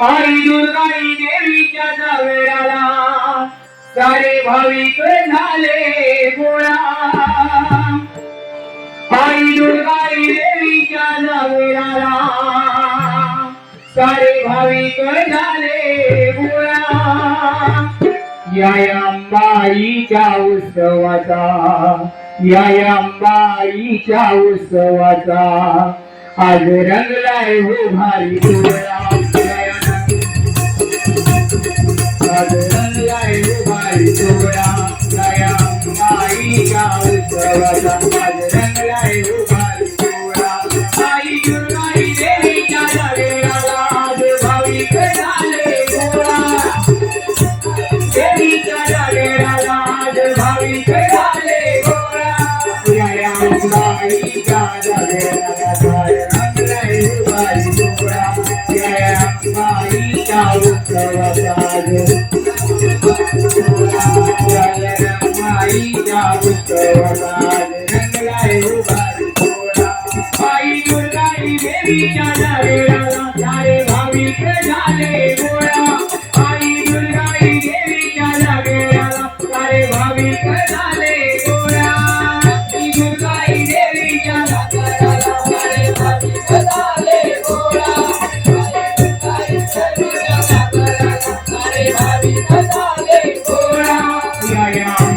हरी दुर्गाई देवीच्या जावेराला सारे भाविक झाले गोळा. हरी दुर्गाई देवीच्या जावेराला सारे भाविक झाले गोळा. या अंबाईच्या उत्सवाचा या अंबाईच्या उत्सवाचा आज रंग लाए हो भाई डोळा आज रंगलाय हो भाई डोळा या अंबाईच्या रंगलाय हो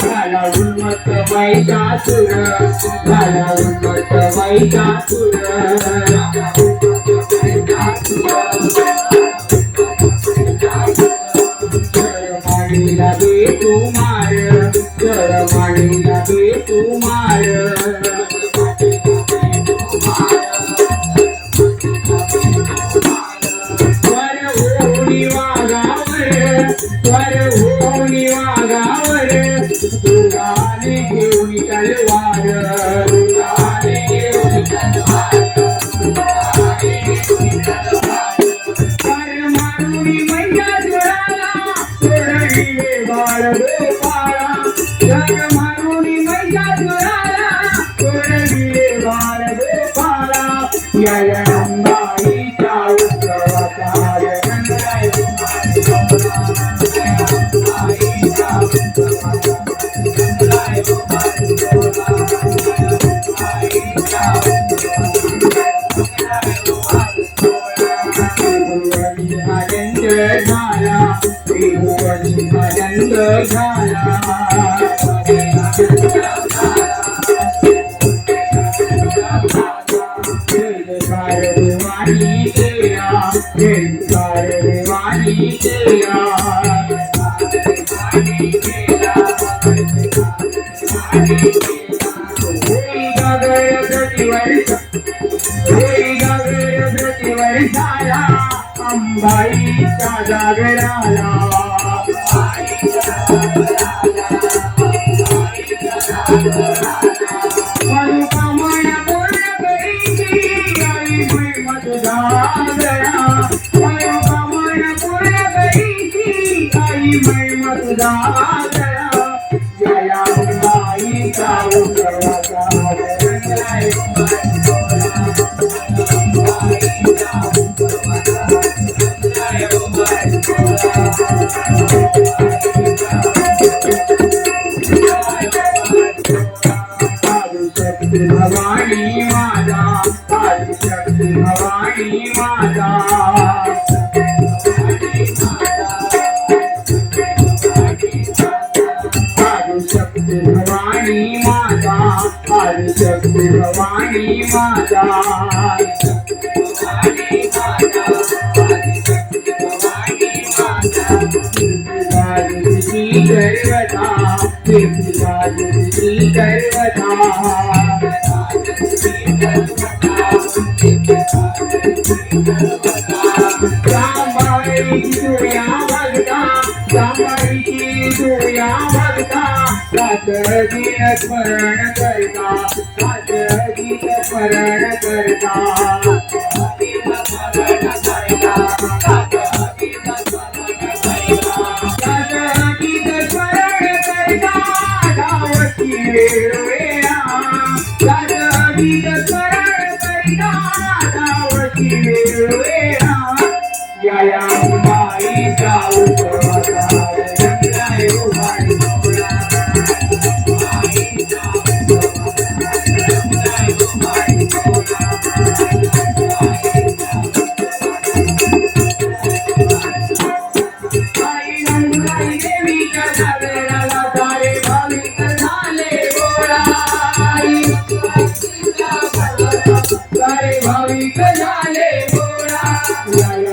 झाला उन्मत मैदासुर झाला उन्मत मैदासुर माणीला बे तू मार माणीला बे तू मार वर होणी वाघावर दुर्गाने घेऊन तलवार दुर्गाने घेऊन तलवार वर मारुनी मैया जुळाला सोडली बाळ गोपाळा वर मारुनी मैया जुळाला सोडली बाळ गोपाळा या या अंबाईच्या उत्सवाचा रंगलाय आनंद आनंद झाला जयकार तेरा गगन प्रतिवर्ष अंबाईच्या जागराला मनोकामना पूर्ण करीची आई महिमत जागरा मनोकामना पूर्ण जागरा जया उत्सवाचा रंगलाय भवानी माता आदिशक्ती भवानी माता आदिशक्ती भवानी माता आदिशक्ती भवानी माता स्मरण करता स्मरण करता here. la la